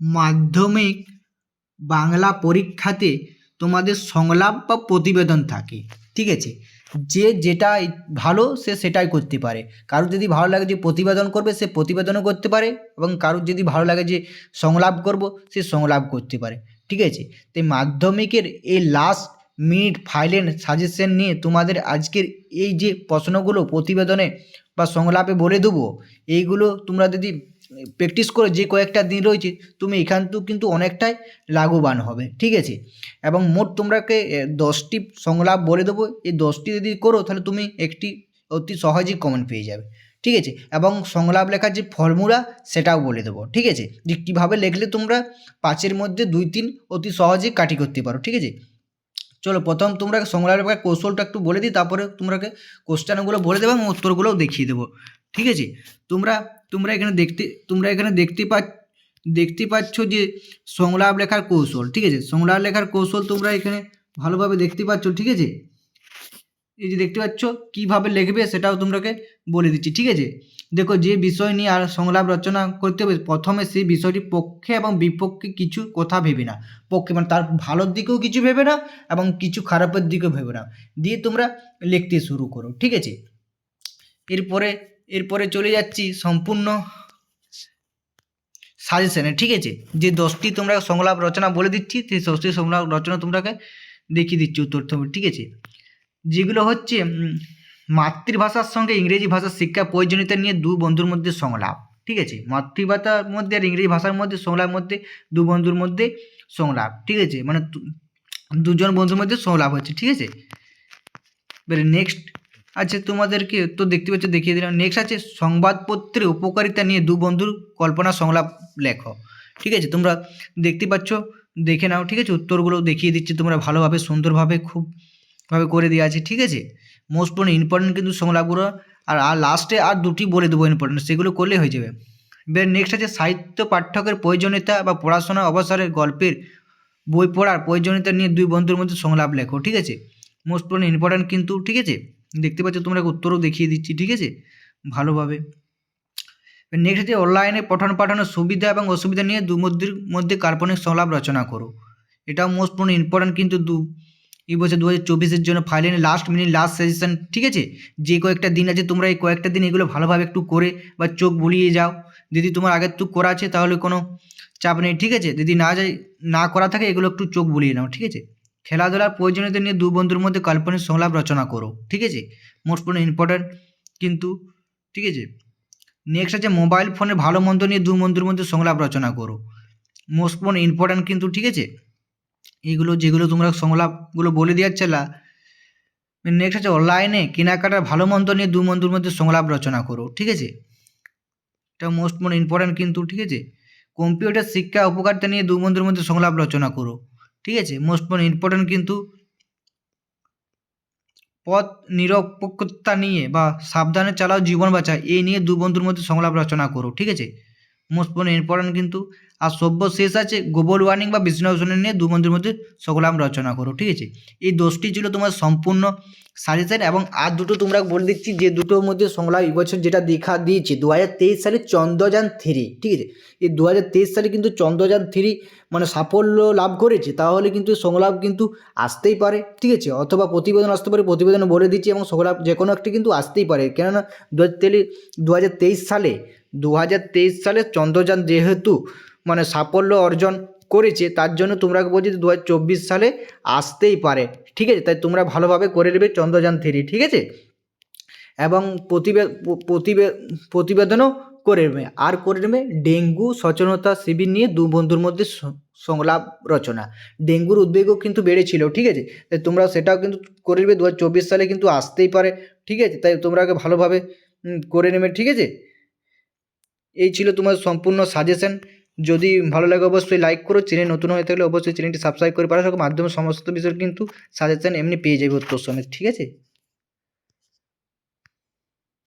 মাধ্যমিক বাংলা পরীক্ষাতে তোমাদের সংলাপ বা প্রতিবেদন থাকে, ঠিক আছে? যে যেটা ভালো সে সেটাই করতে পারে। কারোর যদি ভালো লাগে যে প্রতিবেদন করবে, সে প্রতিবেদনও করতে পারে এবং কারোর যদি ভালো লাগে যে সংলাপ করব, সে সংলাপ করতে পারে, ঠিক আছে? তাই মাধ্যমিকের এই লাস্ট মিনিট ফাইনাল সাজেশন নিয়ে তোমাদের আজকের এই যে প্রশ্নগুলো প্রতিবেদনে বা সংলাপে বলে দেবো, এইগুলো তোমরা যদি প্র্যাকটিস করো যে কয়েকটা দিন রয়েছে, তুমি এখান থেকেও কিন্তু অনেকটাই লাভবান হবে, ঠিক আছে? এবং মোট তোমরাকে দশটি সংলাপ বলে দেবো, এই দশটি যদি করো, তাহলে তুমি একটি অতি সহজেই কমন পেয়ে যাবে, ঠিক আছে? এবং সংলাপ লেখার যে ফর্মুলা সেটাও বলে দেবো, ঠিক আছে? যে কীভাবে লিখলে তোমরা পাঁচের মধ্যে দুই, তিন অতি সহজেই কাটি করতে পারো, ঠিক আছে? চলো প্রথম তোমরা লেখার কৌশলটা একটু বলে দিই, তারপরে তোমরাকে কোশ্চেনগুলো বলে দেবো এবং উত্তরগুলোও দেখিয়ে দেবো। ঠিক আছে? তোমরা তোমরা এখানে দেখতে, তোমরা এখানে দেখতে পা, দেখতে পাচ্ছ যে সংলাপ লেখার কৌশল, ঠিক আছে? সংলাপ লেখার কৌশল তোমরা এখানে ভালোভাবে দেখতে পাচ্ছ, ঠিক আছে? এই যে দেখতে পাচ্ছ, কীভাবে লিখবে সেটাও তোমরাকে বলে দিচ্ছি, ঠিক আছে? দেখো, যে বিষয় নিয়ে আর সংলাপ রচনা করতে হবে, প্রথমে সেই বিষয়টি পক্ষে এবং বিপক্ষে কিছু কথা ভেবে না পক্ষে মানে তার ভালোর দিকেও কিছু ভেবে না এবং কিছু খারাপের দিকেও ভেবে না দিয়ে তোমরা লিখতে শুরু করো, ঠিক আছে? এরপরে এরপরে চলে যাচ্ছি সম্পূর্ণ সাজেশনে ঠিক আছে? যে দশটি তোমরা সংলাপ রচনা বলে দিচ্ছি, সেই দশটি সংলাপ রচনা তোমরাকে দেখিয়ে দিচ্ছি উত্তর ঠিক আছে? যেগুলো হচ্ছে মাতৃভাষার সঙ্গে ইংরেজি ভাষার শিক্ষা প্রয়োজনীয়তা নিয়ে দু বন্ধুর মধ্যে সংলাপ, ঠিক আছে? মাতৃভাষার মধ্যে আর ইংরেজি ভাষার মধ্যে সংলাপ মধ্যে, দু বন্ধুর মধ্যে সংলাপ, ঠিক আছে? মানে দুজন বন্ধুর মধ্যে সংলাপ হচ্ছে, ঠিক আছে? এবারে নেক্সট আছে তোমাদেরকে, তো দেখতে পাচ্ছ, দেখিয়ে দিলাম। নেক্সট আছে সংবাদপত্রের উপকারিতা নিয়ে দু বন্ধুর কল্পনা সংলাপ লেখো, ঠিক আছে? তোমরা দেখতে পাচ্ছ, দেখে নাও, ঠিক আছে? উত্তরগুলো দেখিয়ে দিচ্ছি তোমরা ভালোভাবে, সুন্দরভাবে, খুব ভাবে করে দেওয়া আছে, ঠিক আছে? মোস্ট ইম্পর্টেন্ট কিন্তু সংলাপগুলো, আর আর লাস্টে আর দুটি বলে দেবো ইম্পর্টেন্ট সেগুলো করলে হয়ে যাবে। এবার নেক্সট আছে সাহিত্য পাঠ্যকের প্রয়োজনীয়তা বা পড়াশোনা অবসরে গল্পের বই পড়ার প্রয়োজনীয়তা নিয়ে দুই বন্ধুর মধ্যে সংলাপ লেখো, ঠিক আছে? মোস্ট ইম্পর্টেন্ট কিন্তু, ঠিক আছে? দেখতে পাচ্ছ তোমরা উত্তরও দেখিয়ে দিচ্ছি, ঠিক আছে? ভালোভাবে। নেক্সট আছে অনলাইনে পঠন পাঠানোর সুবিধা এবং অসুবিধা নিয়ে দু মধ্যের মধ্যে কাল্পনিক সংলাপ রচনা করো। এটাও মোস্ট ইম্পর্টেন্ট কিন্তু দু এই বছর দু হাজার চব্বিশের জন্য finally last minute last suggestion ঠিক আছে? যে কয়েকটা দিন আছে, তোমরা এই কয়েকটা দিন এগুলো ভালোভাবে একটু করে বা চোখ বুলিয়ে যাও। যদি তোমার আগের তো করা আছে, তাহলে কোনো চাপ নেই, ঠিক আছে? যদি না যায়, না করা থাকে, এগুলো একটু চোখ বুলিয়ে নাও, ঠিক আছে? খেলাধুলার প্রয়োজনীয়তা নিয়ে দু বন্ধুর মধ্যে কাল্পনিক সংলাপ রচনা করো, ঠিক আছে? মোস্ট ইম্পর্ট্যান্ট কিন্তু, ঠিক আছে? নেক্সট আছে মোবাইল ফোনের ভালো মন্দ নিয়ে দু বন্ধুর মধ্যে সংলাপ রচনা করো। মোস্ট ইম্পর্ট্যান্ট কিন্তু, ঠিক আছে? এইগুলো যেগুলো তোমরা সংলাপগুলো বলে দিয়াচ্ছিলা নেক্সট আছে অনলাইনে কেনাকাটার ভালো মন্দ নিয়ে দু বন্ধুর মধ্যে সংলাপ রচনা করো, ঠিক আছে? এটা মোস্ট মোর ইম্পর্ট্যান্ট কিন্তু, ঠিক আছে? কম্পিউটার শিক্ষা উপকারিতা নিয়ে দু বন্ধুর মধ্যে সংলাপ রচনা করো, ঠিক আছে? মোস্ট মোর ইম্পর্ট্যান্ট কিন্তু পথ নিরপেক্ষতা নিয়ে বা সাবধানে চালাও, জীবন বাঁচাও এই নিয়ে দু বন্ধুর মধ্যে সংলাপ রচনা করো, ঠিক আছে? মোস্ট ইম্পর্ট্যান্ট কিন্তু। আর সভ্য শেষ আছে গ্লোবাল ওয়ার্নিং বা বিশ্লেষণ নিয়ে দু বন্ধুর মধ্যে সংলাপ রচনা করো, ঠিক আছে? এই দোষটি ছিল তোমার সম্পূর্ণ সাজেশন এবং আর দুটো তোমরা বলে দিচ্ছি যে দুটোর মধ্যে সংলাপ এবছর যেটা দেখা দিয়েছে দু হাজার তেইশ সালে চন্দ্রযান থ্রি, ঠিক আছে? এই দু হাজার তেইশ সালে কিন্তু চন্দ্রযান থ্রি মানে সাফল্য লাভ করেছে, তাহলে কিন্তু সংলাপ কিন্তু আসতেই পারে, ঠিক আছে? অথবা প্রতিবেদন আসতে পারে, প্রতিবেদন বলে দিচ্ছি এবং সংলাপ যে কোনো একটি কিন্তু আসতেই পারে। কেননা দু হাজার তেইশ সালে দু হাজার তেইশ সালে চন্দ্রযান যেহেতু মানে সাফল্য অর্জন করেছে, তার জন্য তোমরা বলছি দু হাজার চব্বিশ সালে আসতেই পারে। ঠিক আছে? তাই তোমরা ভালোভাবে করে নেবে চন্দ্রযান থ্রি ঠিক আছে? এবং প্রতিবে প্রতিবে, প্রতিবেদনও করে নেবে। আর করে নেবে ডেঙ্গু সচেতনতা শিবির নিয়ে দু বন্ধুর মধ্যে সংলাপ রচনা। ডেঙ্গুর উদ্বেগও কিন্তু বেড়েছিল, ঠিক আছে? তাই তোমরা সেটাও কিন্তু করে নেবে দু হাজার চব্বিশ সালে কিন্তু আসতেই পারে, ঠিক আছে? তাই তোমরা ভালোভাবে করে নেবে, ঠিক আছে? এই ছিল তোমার সম্পূর্ণ সাজেশন যদি ভালো লাগে অবশ্যই লাইক করো চ্যানেল নতুন হয়ে থাকলে অবশ্যই চ্যানেলটি সাবস্ক্রাইব করে পাঠার মাধ্যমে সমস্ত বিষয়ে কিন্তু সাজেশন এমনি পেয়ে যাবে উত্তর সমেত ঠিক আছে?